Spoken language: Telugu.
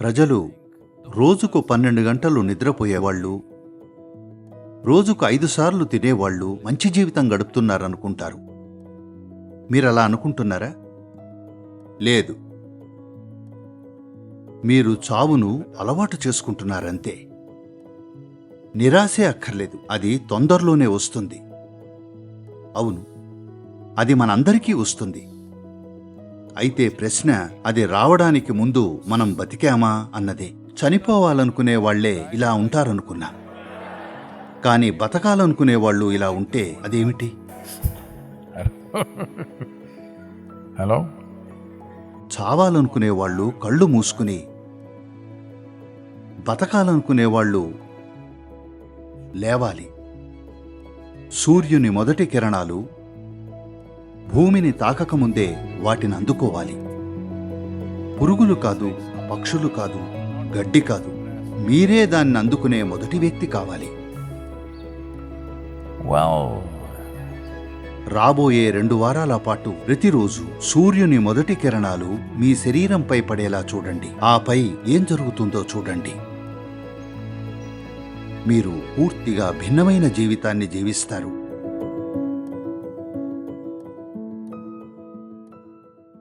ప్రజలు రోజుకు పన్నెండు గంటలు నిద్రపోయేవాళ్ళు రోజుకు ఐదు సార్లు తినేవాళ్ళు మంచి జీవితం గడుపుతున్నారనుకుంటారు. అలా అనుకుంటున్నారా? లేదు. మీరు చావును అలవాటు చేసుకుంటున్నారంతే. నిరాశే అక్కర్లేదు అది తొందరలోనే వస్తుంది. అవును అది మనందరికీ వస్తుంది. అయితే ప్రశ్న అది రావడానికి ముందు మనం బతికామా అన్నదే. చనిపోవాలనుకునే వాళ్ళే ఇలా ఉంటారనుకున్నా. కానీ బతకాలనుకునే వాళ్ళు ఇలా ఉంటే అదేమిటి? హలో? చావాలనుకునే వాళ్ళు కళ్ళు మూసుకుని బతకాలనుకునే వాళ్ళు లేవాలి. సూర్యుని మొదటి కిరణాలు భూమిని తాకకముందే వాటిని అందుకోవాలి. పురుగులు కాదు పక్షులు కాదు గడ్డి కాదు మీరే దాన్ని అందుకునే మొదటి వ్యక్తి కావాలి. వెల్ రాబోయే రెండు వారాల పాటు ప్రతిరోజు సూర్యుని మొదటి కిరణాలు మీ శరీరంపై పడేలా చూడండి. ఆపై ఏం జరుగుతుందో చూడండి. మీరు పూర్తిగా భిన్నమైన జీవితాన్ని జీవిస్తారు.